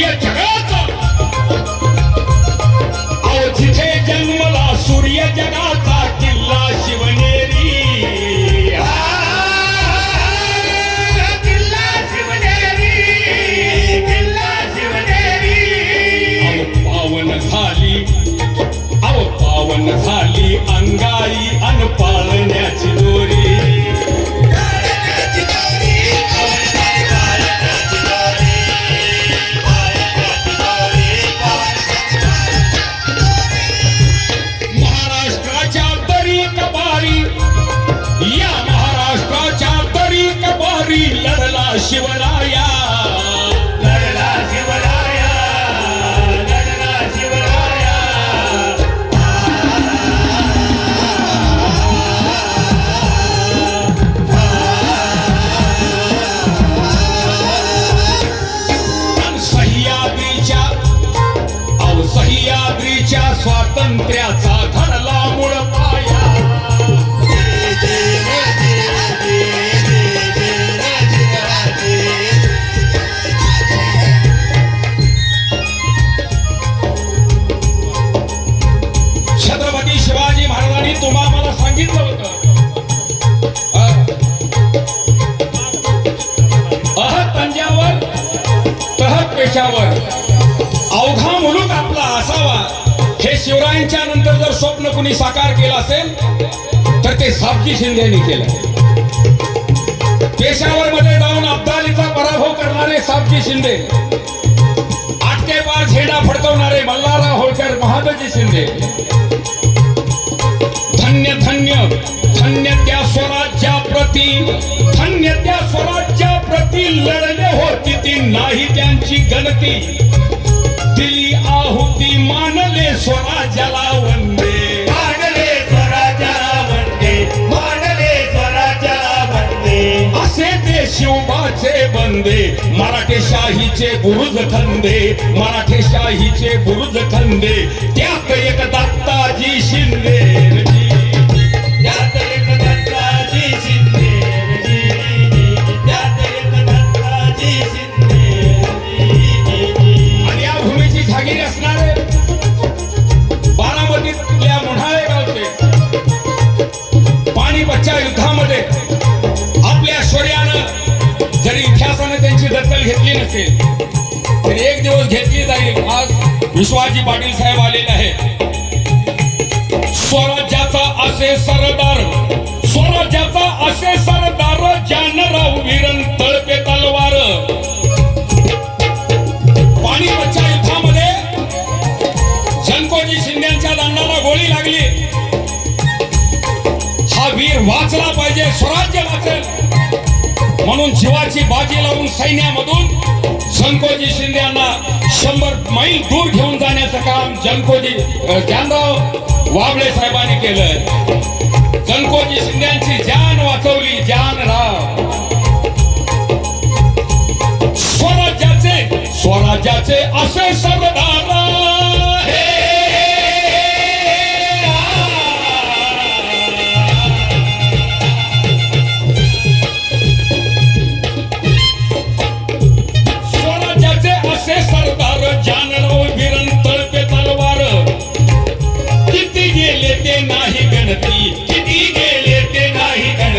Yeah, स्वातंत्र्याचा धरला मुळ पाया. छत्रपती शिवाजी महाराजांनी तुम्हा मला सांगितलं होतं. अह तंजावर तह पेशावर. त्याच्यानंतर जर स्वप्न कुणी साकार केलं असेल तर ते साबजी शिंदेनी केलं. पेशावर मध्ये जाऊन अब्दालीचा पराभव करणारे साबजी शिंदे आटकेपार झेंडा फडकवणारे मल्हारराव होळकर महादजी शिंदे. धन्य धन्य धन्य त्या स्वराज्या प्रती धन्य त्या स्वराज्या प्रती लढले होती ती नाही त्यांची गणती. मानले स्वराज्याला वंदे. मांडले स्वराज्याला वंदे. मांडले स्वराज्याला वंदे. असे ते शिवबाचे बंदे मराठेशाहीचे बुरुज खंदे मराठेशाहीचे बुरुज खंदे त्यात एक दत्ताजी शिंदे. विश्वाजी पाटील साहेब आलेले आहेत. स्वराज्याचा असे सरदार स्वराज्याचा असे सरदार जानराव विरण तळपे तलवार. पाणीपतच्या युद्धामध्ये शंकोजी शिंद्यांच्या दंडाला गोळी लागली. हा वीर वाचला पाहिजे स्वराज्य वाचेल. म्हणून जीवाची बाजी लावून सैन्यामधून शंकोजी शिंदे यांना शंभर मैल दूर घेऊन जाण्याचं काम जनकोजी जानराव वाबळे साहेबांनी केलं जनकोजी शिंद्यांची जान वाचवली जान राव स्वराज्याचे स्वराज्याचे असे सर्व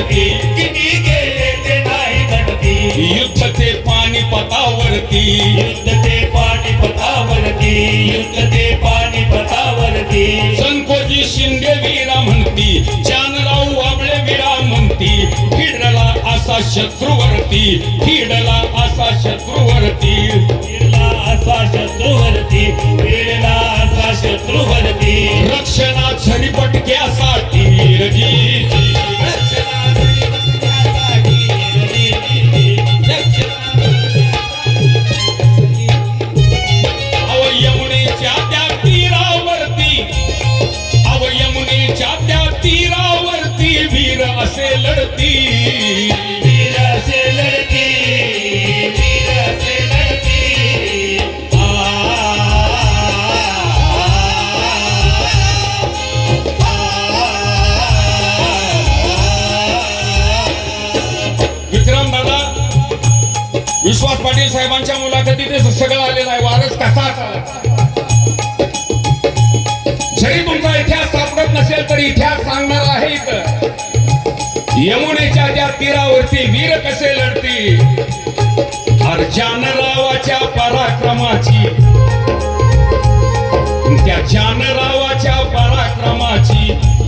किती गेले ते नाही गणती युद्ध ते पाणीपतावरती युद्ध ते पाणीपतावरती युद्ध ते पाणीपतावरती संकोजी शिंदे वीरा म्हणती जानराव वाबळे वीरा म्हणती फिरला असा शत्रूवरती फिरला असा शत्रूवरती. विश्वास पाटील साहेबांच्या मुलाखतीत सगळं आलेलं आहे वारस कसा जरी तुमचा इतिहास सापडत नसेल तरी इतिहास सांगणार आहे यमुनेच्या त्या तीरावरती वीर कसे लढती जानरावाच्या पराक्रमाची. त्या जानरावाच्या पराक्रमाची.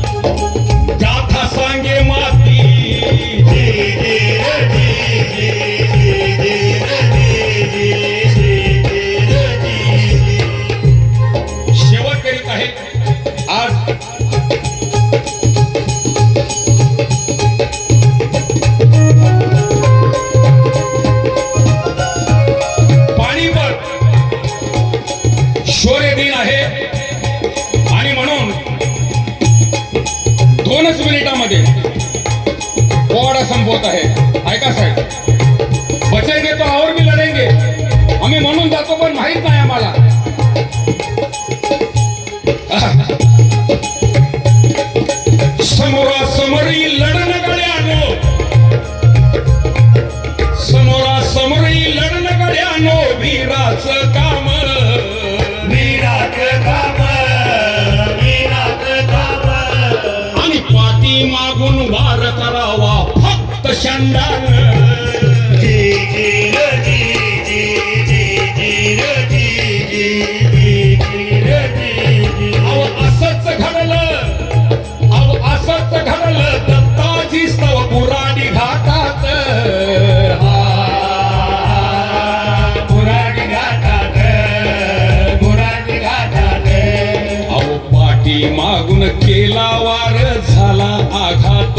पाठी मागून केला वार झाला आघात.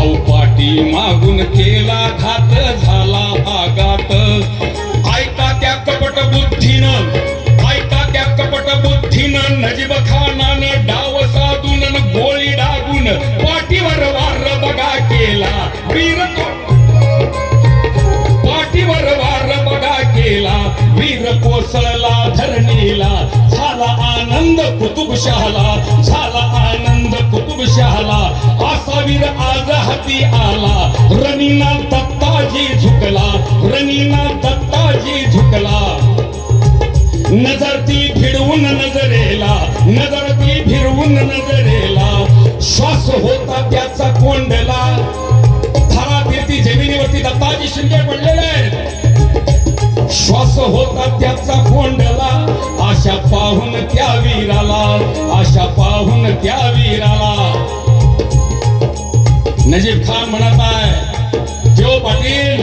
औपाटी मागून केला घात झाला आघात. ऐका त्या कपट बुद्धीनं ऐका त्या कपट बुद्धीनं नजीब खा कुतुबशहाला झाला आनंद कुतुबशहाला आसावीर आज हाती आला. रनीना दत्ताजी झुकला. रनीना दत्ताजी झुकला. नजर ती फिरवून नजरेला. नजर ती फिरवून नजरेला. श्वास होता त्याचा कोंडला. थरा फिरती जमिनीवरती दत्ताजी शिंदे पडलेले आहेत. श्वास होता त्याचा कोंडला. आशा पाहून त्या वीराला? नजीब खान म्हणत आहे, जो पाटील,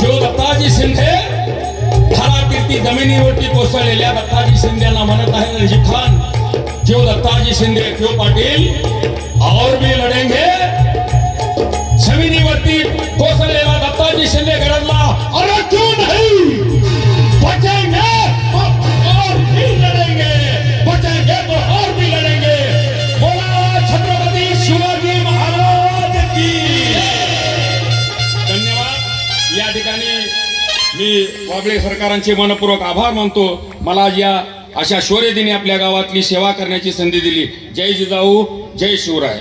जो दत्ताजी शिंदे थरा कीर्ती जमिनीवरती कोसळलेल्या दत्ताजी शिंदेना म्हणत आहे नजीब खान, जो दत्ताजी शिंदे, जो पाटील, और भी लढेंगे मी वाबळे सरकारांचे मनपूर्वक आभार मानतो. मला या अशा शौर्यदिनी आपल्या गावातली सेवा करण्याची संधी दिली. जय जिजाऊ जय शिवराय.